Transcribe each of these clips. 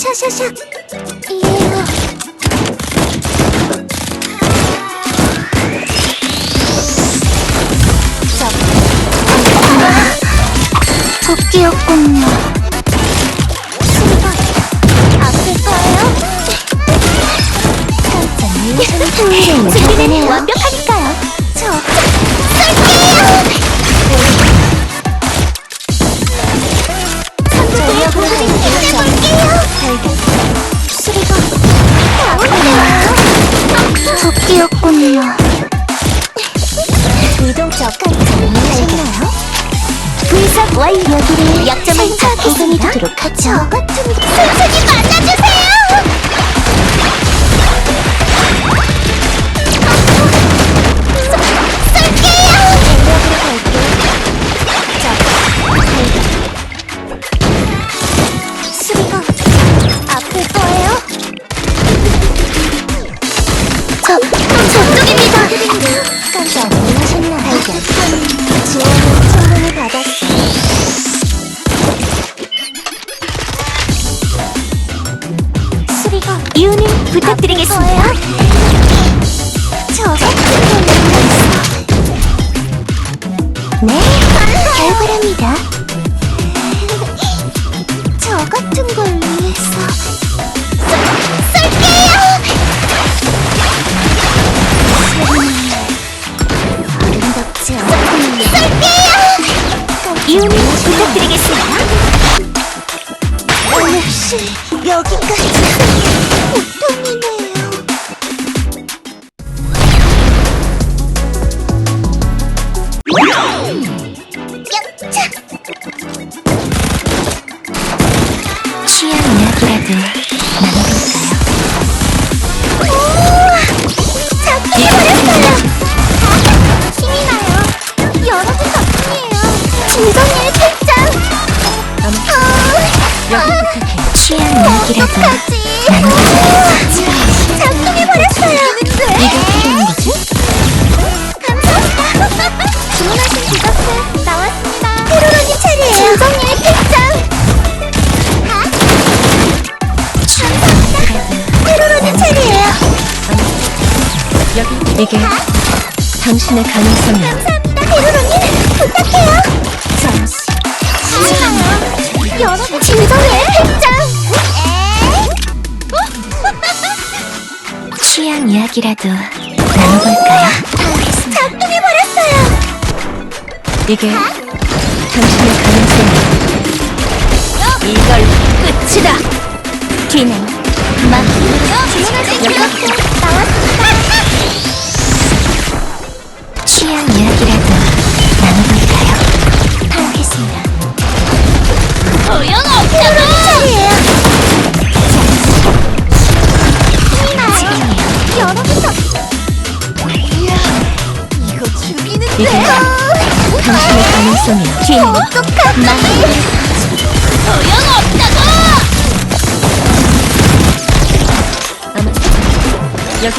샤샤샥 이에요 토끼였군요. 수리가 아플 거예요? 밀리는 준비는 완벽하 도도록 하죠? 저 같은 선생님 만나주세요 취향 이야기라도 나눠 이게 당신의 가능성이야. 감사합니다. 페로로니 부탁해요. 잠시. 시간이요. 여러분 진정의 필장! 취향 이야기라도 나눠볼까요? 작동해 버렸어요. 이게 당신의 가능성이야. 이걸 끝이다. 뒤는 막 주문하신 디저트 나왔습니다. 취향 이야기라도 나눠볼까요? 여러분. 이거 죽이는데. 이게 당신의. 뒤는 어떡하지? 소용없다고! 여기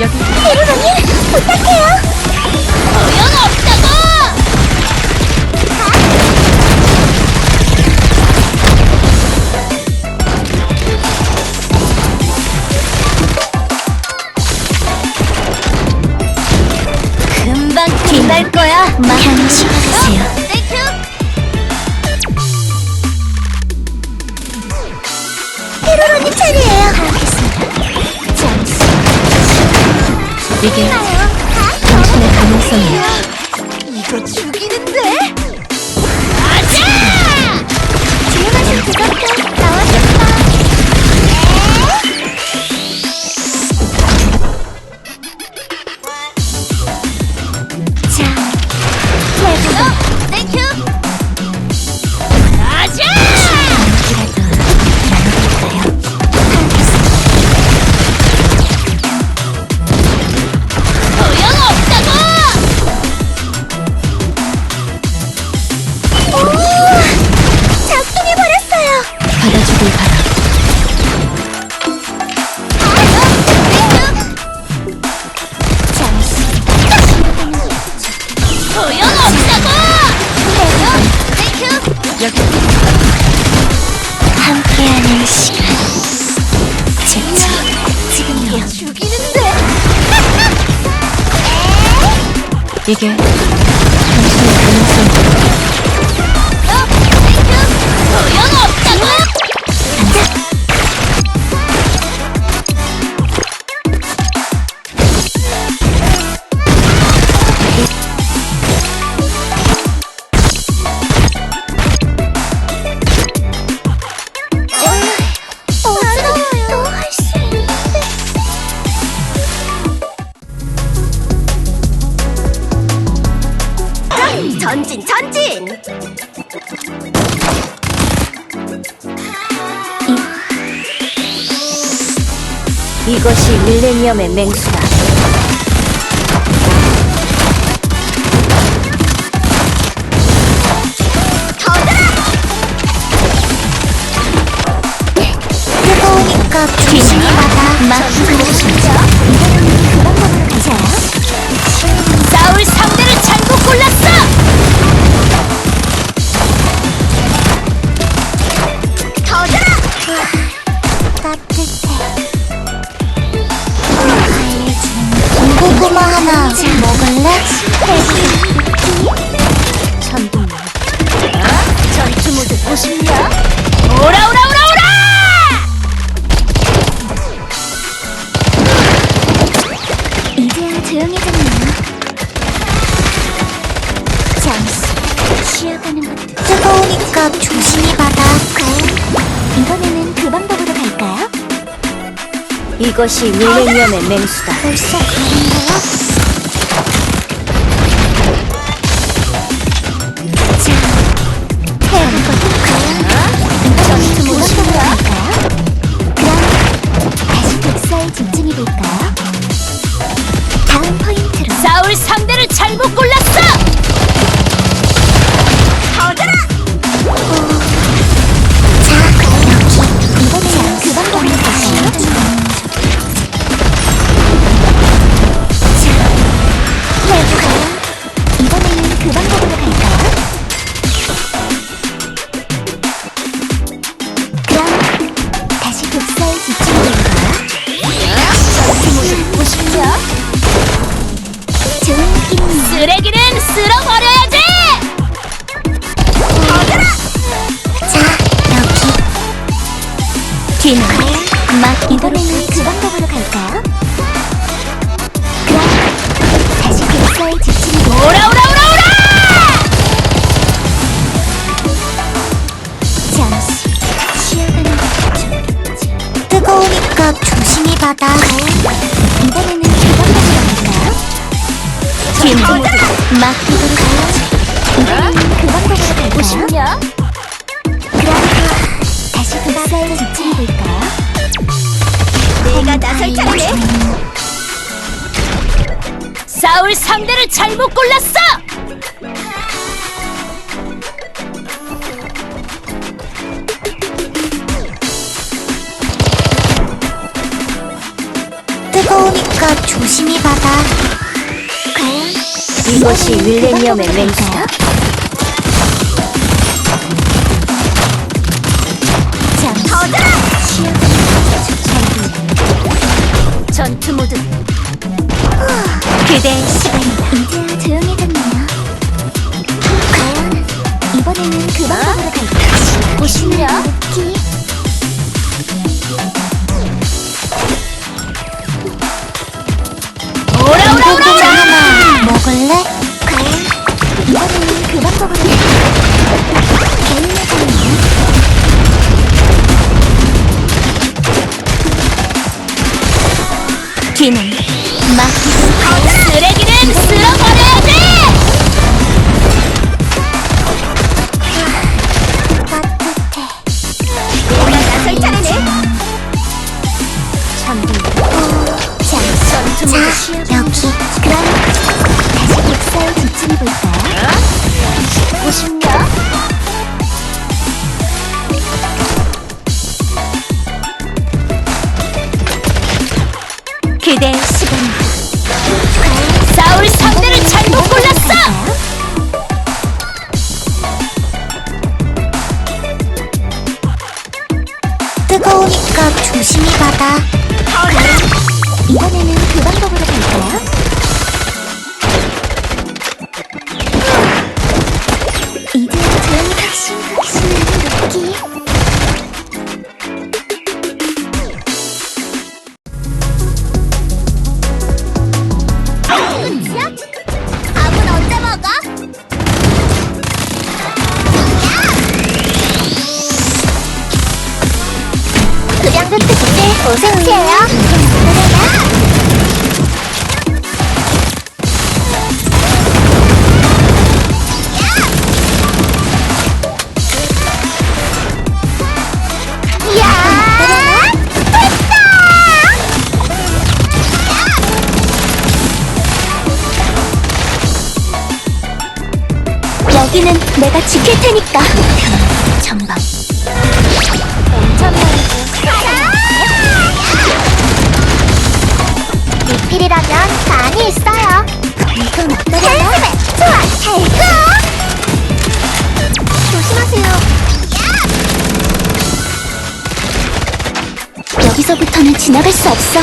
여기 페루로님 부탁해요. 소용없 이게 이것이 밀레니엄의 맹수다. 뜨거우니까 조심히 받아. 막 그러시죠? 쉬어가는 것 뜨거우니까 조심히 받아. 이번에는 그 방법으로 갈까요? 이것이 윌레니엄의 맹수다. 벌써 가는 거야? 쓸어버려! 김동호 맡기도록 그방법으로 가고 싶냐? 그럼 다시 그 사이를 지켜볼까? 내가 나설 차례네 싸울 상대를 잘못 골랐어! 뜨거우니까 조심히 받아 이것이 밀레니엄의 맹세다. 전투 모드. 그대의 시간이다. 이제야 조용해졌네요. 과연 이번에는 그 방법으로 갈까? 보시느라. 고생이에요. 지나갈 수 없어.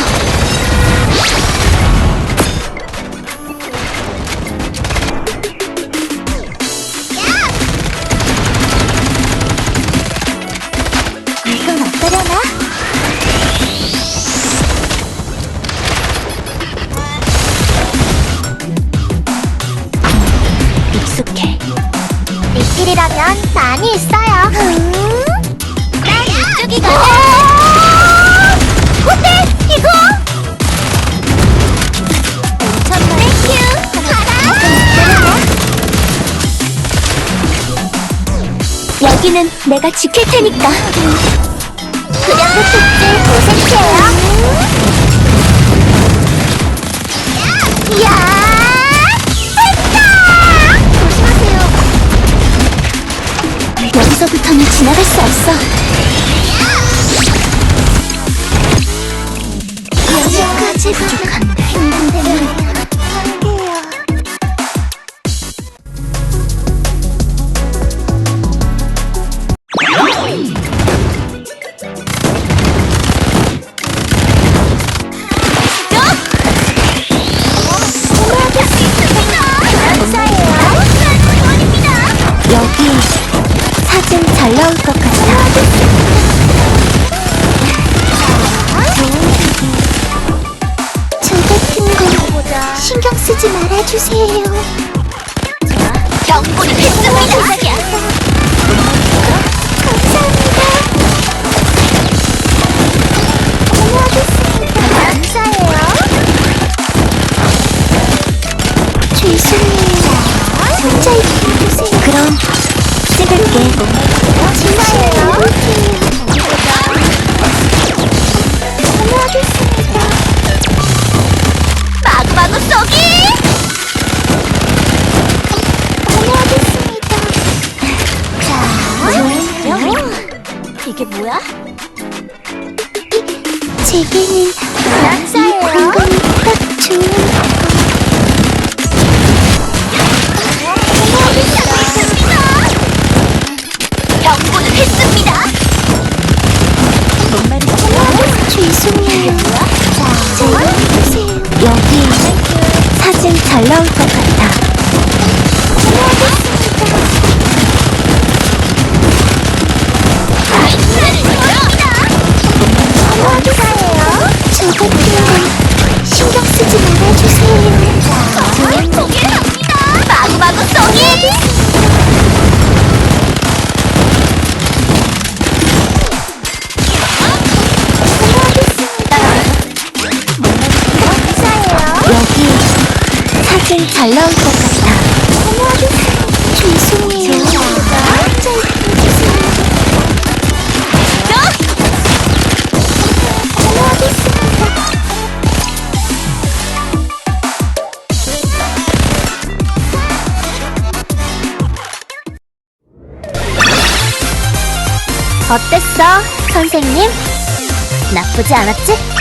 익숙해 익실이라면 많이 있어요. 음. 난 이쪽이거든. 여기는 내가 지킬 테니까. 그냥도 축제 고생해요. 야! 됐다! 조심하세요. 여기서부터는 지나갈 수 없어. 여기까지 부족한데. He's here. 뭐야? 제게는 낙사예요. 어땠어, 선생님? 나쁘지 않았지?